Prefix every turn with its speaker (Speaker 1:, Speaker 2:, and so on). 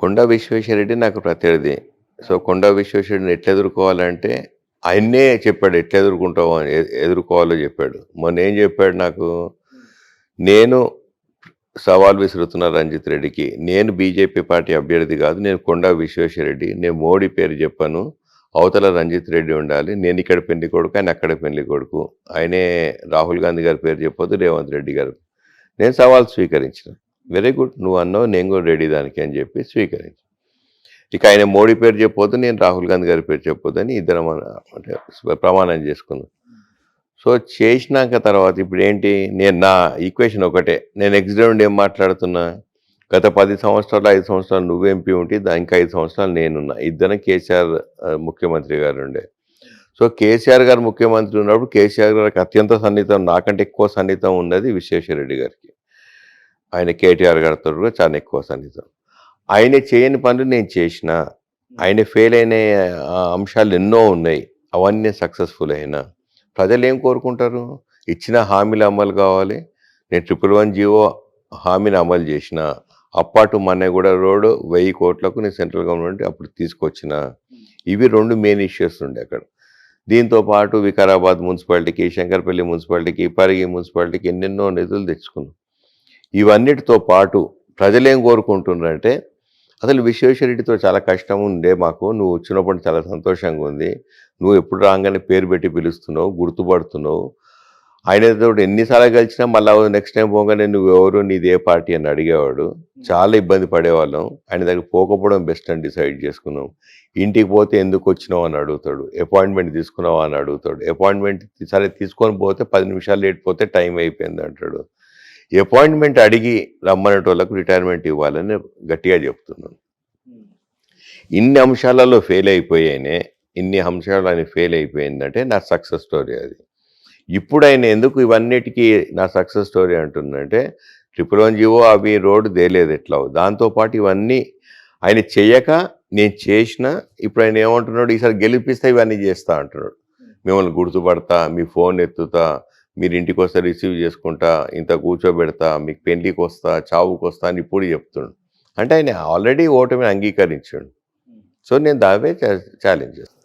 Speaker 1: కొండ విశ్వేశ్వరరెడ్డి నాకు ప్రత్యర్థి. సో కొండ విశ్వేశ్వరుడిని ఎట్లా ఎదుర్కోవాలంటే ఆయన్నే చెప్పాడు ఎట్లా ఎదుర్కొంటావు అని ఎదుర్కోవాలో చెప్పాడు. మొన్న ఏం చెప్పాడు నాకు? నేను సవాల్ విసురుతున్న రంజిత్ రెడ్డికి నేను బీజేపీ పార్టీ అభ్యర్థి కాదు నేను కొండా విశ్వేశ్వరరెడ్డి నేను మోడీ పేరు చెప్పాను అవతల రంజిత్ రెడ్డి ఉండాలి నేను ఇక్కడ పెళ్ళి కొడుకు ఆయన అక్కడ పెళ్ళి కొడుకు. ఆయనే రాహుల్ గాంధీ గారి పేరు చెప్పొద్దు రేవంత్ రెడ్డి గారు. నేను సవాల్ స్వీకరించిన. వెరీ గుడ్ నువ్వు అన్నావు నేను కూడా రెడీ దానికి అని చెప్పి స్వీకరించి. ఇక ఆయన మోడీ పేరు చెప్పొద్దు నేను రాహుల్ గాంధీ గారి పేరు చెప్పొద్దని ఇద్దరం అంటే ప్రమాణం చేసుకున్నాం సో చేసినాక తర్వాత ఇప్పుడు ఏంటి నేను నా ఈక్వేషన్ ఒకటే నేను ఎగ్జిడెంట్ ఏం మాట్లాడుతున్నా? గత పది సంవత్సరాలు ఐదు సంవత్సరాలు నువ్వు ఎంపీ ఉంటే దానికి ఇంకా ఐదు సంవత్సరాలు నేనున్నా. ఇద్దరం కేసీఆర్ ముఖ్యమంత్రి గారు ఉండే. సో కేసీఆర్ గారు ముఖ్యమంత్రి ఉన్నప్పుడు కేసీఆర్ గారికి అత్యంత సన్నిహితం నాకంటే ఎక్కువ సన్నిహితం ఉన్నది విశ్వేశ్వరరెడ్డి గారికి. ఆయన కేటీఆర్ గారితో కూడా చాలా ఎక్కువ సన్నిహితం. ఆయన చేయని పనులు నేను చేసిన ఆయన ఫెయిల్ అయిన అంశాలు ఎన్నో ఉన్నాయి. అవన్నీ సక్సెస్ఫుల్ అయినా. ప్రజలు ఏం కోరుకుంటారు? ఇచ్చిన హామీలు అమలు కావాలి. నేను ట్రిపుల్ వన్ జీవో హామీని అమలు చేసిన అప్పాటు మన్నెగూడ రోడ్ వెయ్యి కోట్లకు నేను సెంట్రల్ గవర్నమెంట్ అప్పుడు తీసుకొచ్చిన. ఇవి రెండు మెయిన్ ఇష్యూస్ ఉండే అక్కడ. దీంతో పాటు వికారాబాద్ మున్సిపాలిటీకి శంకర్పల్లి మున్సిపాలిటీకి పరిగి మున్సిపాలిటీకి ఎన్నెన్నో నిధులు తెచ్చుకున్నాం. ఇవన్నిటితో పాటు ప్రజలేం కోరుకుంటున్నారంటే అసలు విశ్వేశ్వరరెడ్డితో చాలా కష్టం ఉండే మాకు. నువ్వు వచ్చినప్పుడు చాలా సంతోషంగా ఉంది. నువ్వు ఎప్పుడు రాగానే పేరు పెట్టి పిలుస్తున్నావు గుర్తుపడుతున్నావు. ఆయనతో ఎన్నిసార్లు కలిసినా మళ్ళీ నెక్స్ట్ టైం పోగానే నువ్వు ఎవరు నీది ఏ పార్టీ అని అడిగేవాడు. చాలా ఇబ్బంది పడేవాళ్ళం. ఆయన దగ్గర పోకపోవడం బెస్ట్ అని డిసైడ్ చేసుకున్నాం. ఇంటికి పోతే ఎందుకు వచ్చినావు అని అడుగుతాడు. అపాయింట్మెంట్ తీసుకున్నావా అని అడుగుతాడు. అపాయింట్మెంట్ సరే తీసుకొని పోతే పది నిమిషాలు లేట్ పోతే టైం అయిపోయింది అంటాడు. అపాయింట్మెంట్ అడిగి రమ్మనేటోళ్ళకు రిటైర్మెంట్ ఇవ్వాలని గట్టిగా చెప్తున్నాను. ఇన్ని అంశాలలో ఫెయిల్ అయిపోయానే ఇన్ని అంశాలు ఆయన ఫెయిల్ అయిపోయిందంటే నా సక్సెస్ స్టోరీ అది. ఇప్పుడు ఆయన ఎందుకు ఇవన్నిటికీ నా సక్సెస్ స్టోరీ అంటుందంటే ట్రిపుల్ వన్ జీవో అవి రోడ్డు తేలేదు ఎట్లా దాంతోపాటు ఇవన్నీ ఆయన చెయ్యక నేను చేసిన ఇప్పుడు ఆయన ఏమంటున్నాడు ఈసారి గెలిపిస్తే ఇవన్నీ చేస్తా అంటున్నాడు. మిమ్మల్ని గుర్తుపడతా మీ ఫోన్ ఎత్తుతా మీరు ఇంటికి వస్తే రిసీవ్ చేసుకుంటా ఇంత కూర్చోబెడతా మీకు పెళ్ళికి వస్తా చావుకి వస్తా అని ఇప్పుడు చెప్తున్నాడు అంటే ఆయన ఆల్రెడీ ఓటమిని అంగీకరించాడు. సో నేను దావే ఛాలెంజ్ చేస్తాను